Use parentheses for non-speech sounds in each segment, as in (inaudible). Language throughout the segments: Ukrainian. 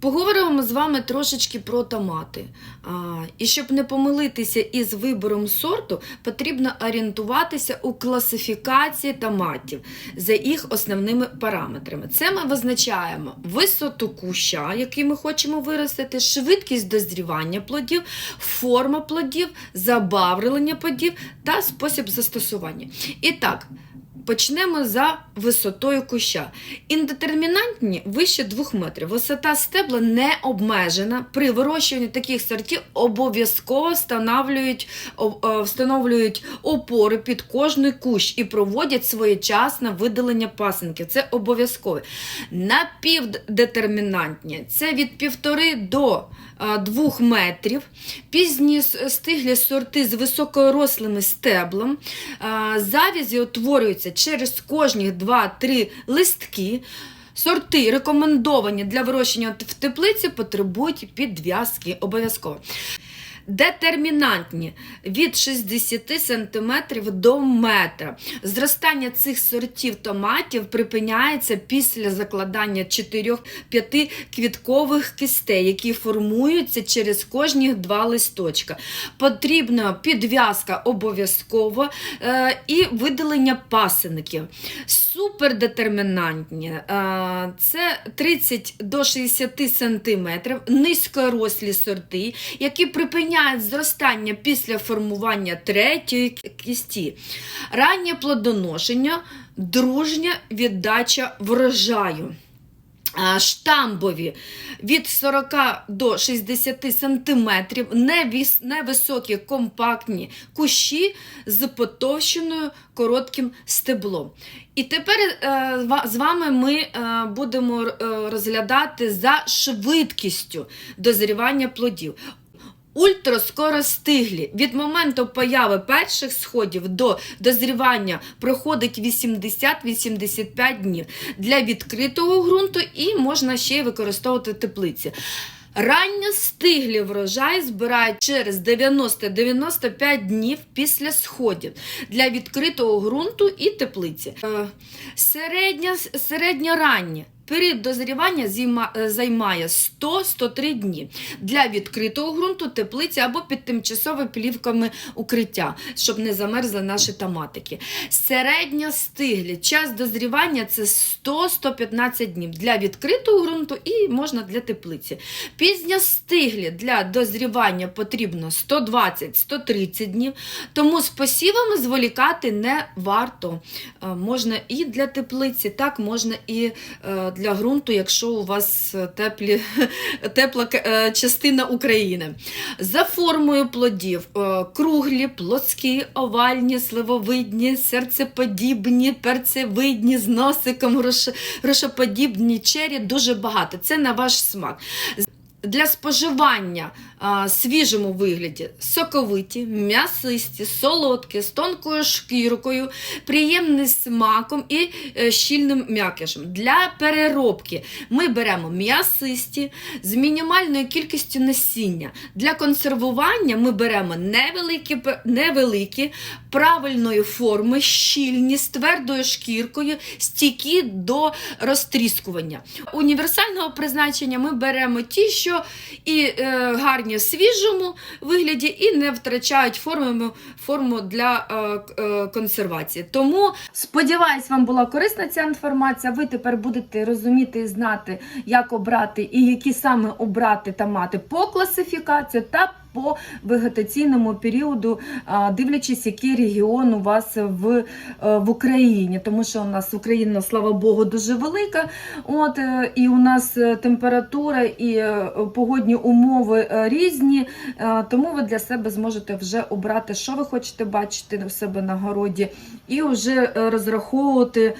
Поговоримо з вами трошечки про томати. А, і щоб не помилитися із вибором сорту, потрібно орієнтуватися у класифікації томатів за їх основними параметрами. Це ми визначаємо висоту куща, який ми хочемо виростити, швидкість дозрівання плодів, форма плодів, забавлення плодів та спосіб застосування. І так. Почнемо за висотою куща. Індетермінантні вище 2 метрів. Висота стебла не обмежена. При вирощуванні таких сортів обов'язково встановлюють, е, встановлюють опори під кожний кущ і проводять своєчасне видалення пасинків. Це обов'язково. Напівдетермінантні це від 1,5 до 2 метрів. Пізні стиглі сорти з високорослими стеблом. А, Завязі утворюються через кожні 2-3 листки. Сорти, рекомендовані для вирощення в теплиці, потребують підв'язки обов'язково. Детермінантні від 60 см до метра. Зростання цих сортів томатів припиняється після закладання 4-5 квіткових кистей, які формуються через кожні два листочка. Потрібна підв'язка обов'язково е, і видалення пасинків. Супердетермінантні е, це 30 до 60 см, низькорослі сорти, які припиняють зростання після формування третьої кісті. Раннє плодоношення, дружня віддача врожаю. Штамбові від 40 до 60 сантиметрів, невіс- невисокі компактні кущі з потовщеною коротким стеблом. І тепер е, з вами ми е, будемо е, розглядати за швидкістю дозрівання плодів. Ультраскоростиглі. Від моменту появи перших сходів до дозрівання проходить 80-85 днів для відкритого ґрунту і можна ще й використовувати теплиці. Ранньо стиглі врожай збирають через 90-95 днів після сходів для відкритого ґрунту і теплиці. Е, Середня, середньораннє. Період дозрівання е, займає 100-103 дні для відкритого ґрунту, теплиці або під тимчасовими плівками укриття, щоб не замерзли наші томатики. Середньо стиглі. Час дозрівання це 100-115 днів для відкритого ґрунту і можна для теплиці. Пізньо стиглі для дозрівання потрібно 120-130 днів, тому з посівами зволікати не варто. Е, Можна і для теплиці, так можна і е, для ґрунту, якщо у вас е, теплі, (laughs) тепла е, частина України. За формою плодів е, круглі, плоскі, овальні, сливовидні, серцеподібні, перцевидні, з носиком, грош- грошоподібні, чері дуже багато. Це на ваш смак. Для споживання свіжому вигляді соковиті, м'ясисті, солодкі, з тонкою шкіркою, приємним смаком і е, щільним м'якишем. Для переробки ми беремо м'ясисті з мінімальною кількістю насіння. Для консервування ми беремо невеликі, невеликі правильної форми, щільні, з твердою шкіркою, стійкі до розтріскування. Універсального призначення ми беремо ті, що і е, гарні в свіжому вигляді, і не втрачають форму, форму для е, е, консервації. Тому сподіваюсь, вам була корисна ця інформація. Ви тепер будете розуміти і знати, як обрати і які саме обрати томати по класифікації та по вегетаційному періоду, дивлячись, який регіон у вас в, е, в Україні, тому що у нас Україна, слава Богу, дуже велика. От е, і у нас е, температура і погодні умови різні, тому ви для себе зможете вже обрати, що ви хочете бачити у себе на городі, і вже розраховувати,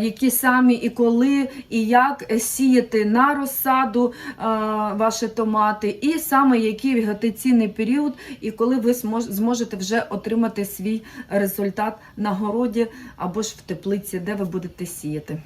які самі і коли, і як сіяти на розсаду ваші томати, і саме який вегетаційний період, і коли ви зможете вже отримати свій результат на городі або ж в теплиці, де ви будете сіяти.